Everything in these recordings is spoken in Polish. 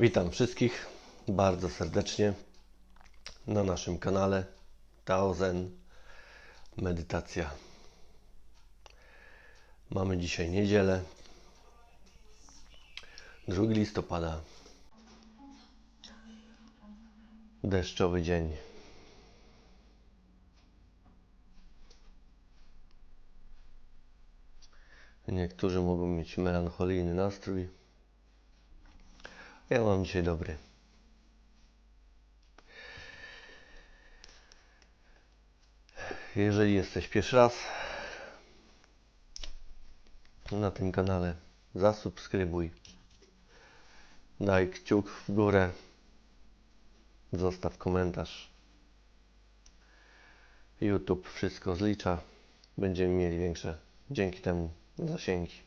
Witam wszystkich bardzo serdecznie na naszym kanale Tao Zen Medytacja. Mamy dzisiaj niedzielę, 2 listopada, deszczowy dzień. Niektórzy mogą mieć melancholijny nastrój. Ja mam dzisiaj dobry. Jeżeli jesteś pierwszy raz na tym kanale, zasubskrybuj, daj kciuk w górę, zostaw komentarz. YouTube wszystko zlicza. Będziemy mieli większe dzięki temu zasięgi.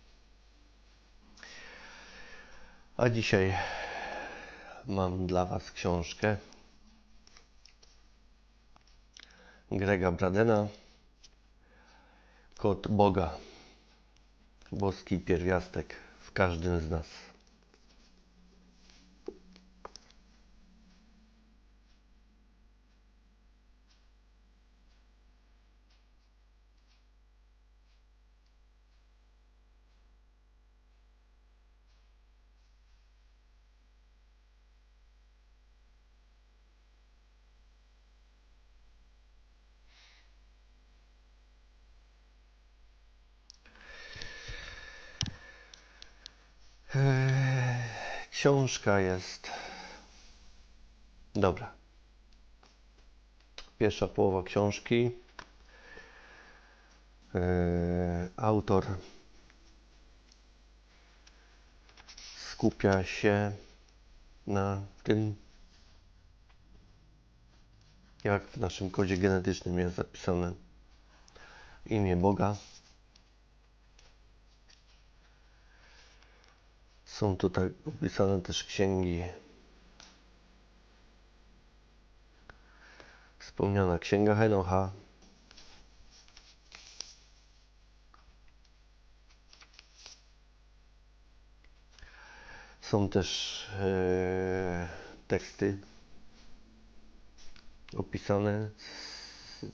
A dzisiaj mam dla Was książkę Grega Bradena Kod Boga Boski pierwiastek w każdym z nas. Książka jest dobra. Pierwsza połowa książki. Eee, Autor skupia się na tym, jak w naszym kodzie genetycznym jest zapisane imię Boga. Są tutaj opisane też księgi. Wspomniana księga Henocha. Są też e, teksty opisane z,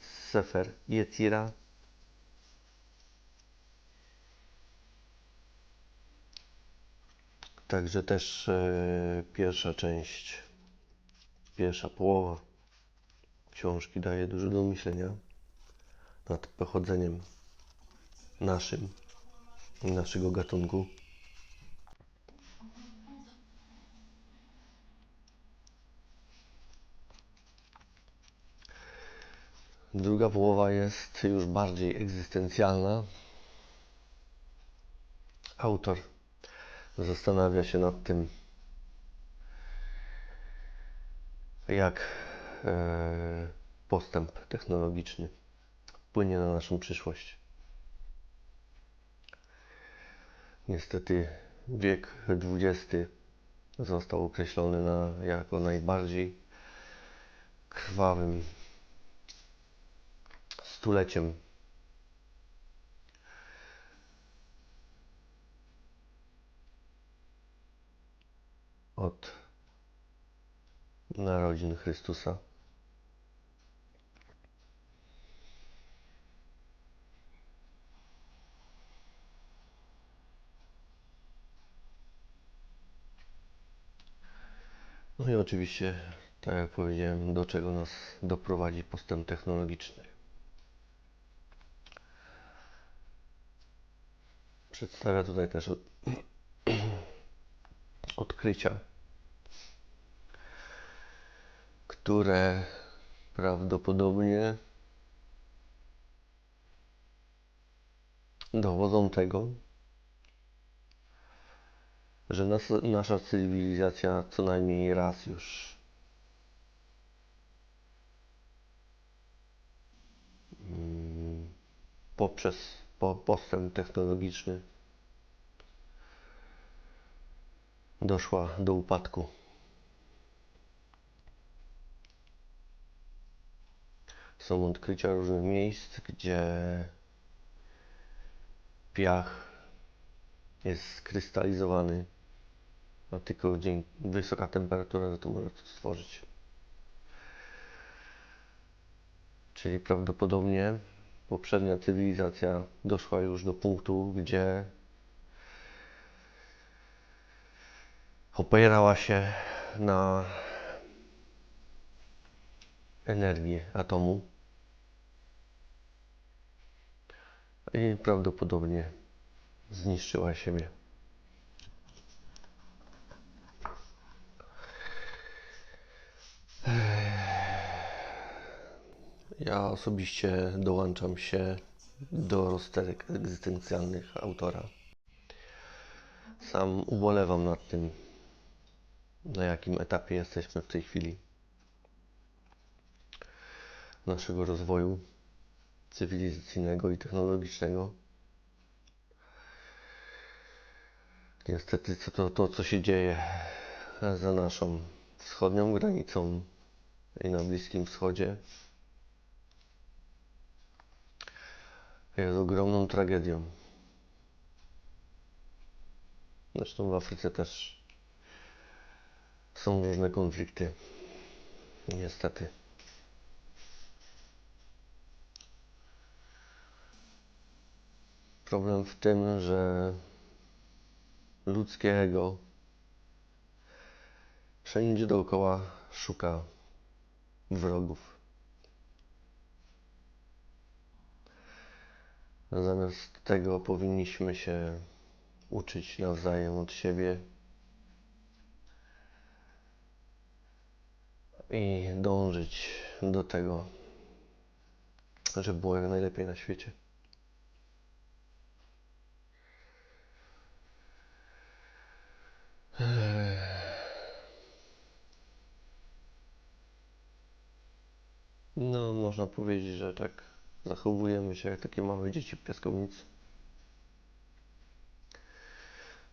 z Sefer Yetzira. Także też e, pierwsza część, pierwsza połowa książki daje dużo do myślenia nad pochodzeniem naszym, naszego gatunku. Druga połowa jest już bardziej egzystencjalna. Autor zastanawia się nad tym, jak e, postęp technologiczny wpłynie na naszą przyszłość. Niestety wiek XX został określony na, jako najbardziej krwawym stuleciem od narodzin Chrystusa. No i oczywiście, tak jak powiedziałem, do czego nas doprowadzi postęp technologiczny. Przedstawia tutaj też od- odkrycia, które prawdopodobnie dowodzą tego, że nas, nasza cywilizacja co najmniej raz już mm, poprzez po, postęp technologiczny doszła do upadku. Są odkrycia różnych miejsc, gdzie piach jest skrystalizowany a tylko dzięki wysoka temperatura to może to stworzyć. Czyli prawdopodobnie poprzednia cywilizacja doszła już do punktu, gdzie opierała się na energię atomu i prawdopodobnie zniszczyła siebie. Ja osobiście dołączam się do rozterek egzystencjalnych autora. Sam ubolewam nad tym, na jakim etapie jesteśmy w tej chwili naszego rozwoju cywilizacyjnego i technologicznego. Niestety to, to, co się dzieje za naszą wschodnią granicą i na Bliskim Wschodzie jest ogromną tragedią. Zresztą w Afryce też są różne konflikty. Niestety. Problem w tym, że ludzkie ego wszędzie dookoła szuka wrogów. Zamiast tego powinniśmy się uczyć nawzajem od siebie i dążyć do tego, żeby było jak najlepiej na świecie. No, można powiedzieć, że tak zachowujemy się jak takie małe dzieci w piaskownicy.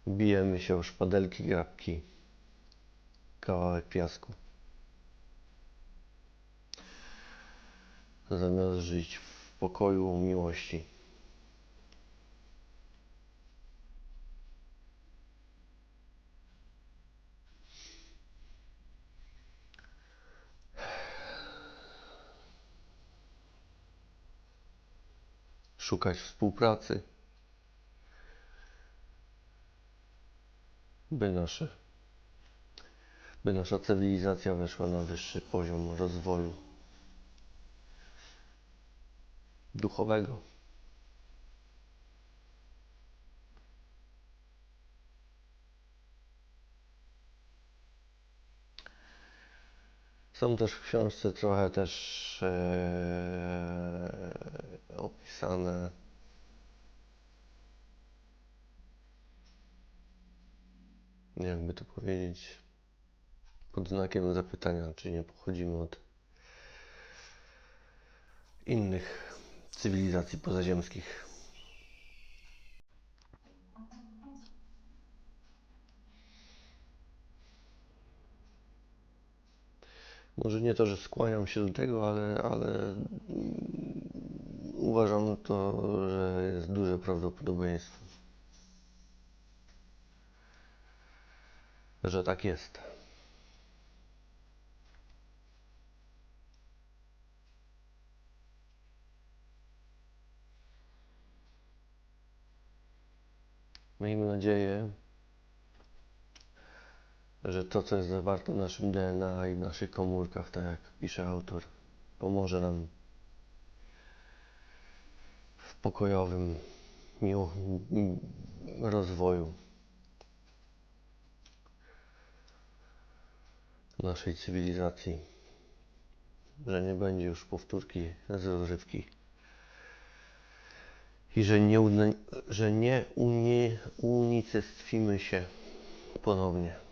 Bijemy się o szpadelki, grabki, kawałek piasku. Zamiast żyć w pokoju, miłości. Szukać współpracy, by nasze, by nasza cywilizacja weszła na wyższy poziom rozwoju duchowego. Są też w książce trochę też e, opisane jakby to powiedzieć pod znakiem zapytania, czy nie pochodzimy od innych cywilizacji pozaziemskich. Może nie to, że skłaniam się do tego, ale, ale uważam to, że jest duże prawdopodobieństwo, że tak jest. Miejmy nadzieję, że to, co jest zawarte w naszym DNA i w naszych komórkach, tak jak pisze autor, pomoże nam w pokojowym rozwoju naszej cywilizacji, że nie będzie już powtórki z rozrywki i że nie, że nie unicestwimy się ponownie.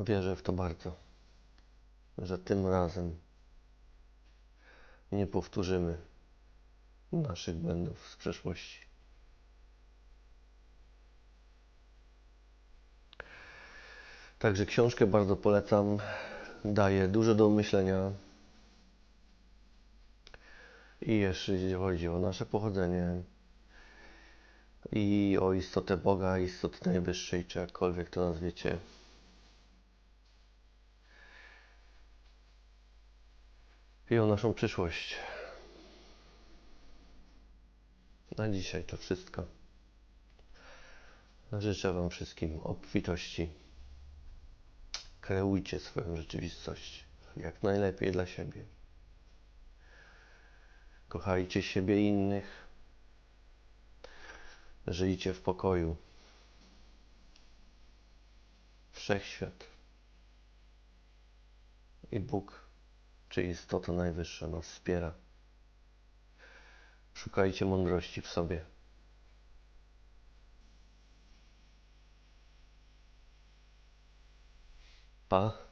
Wierzę w to bardzo, że tym razem nie powtórzymy naszych błędów z przeszłości. Także książkę bardzo polecam. Daje dużo do myślenia. I jeszcze jeśli chodzi o nasze pochodzenie, i o istotę Boga, istoty najwyższej, czy jakkolwiek to nazwiecie. I o naszą przyszłość. Na dzisiaj to wszystko. Życzę Wam wszystkim obfitości. Kreujcie swoją rzeczywistość jak najlepiej dla siebie. Kochajcie siebie i innych. Żyjcie w pokoju. Wszechświat i Bóg, czy istota najwyższa, nas wspiera. Szukajcie mądrości w sobie. Pa.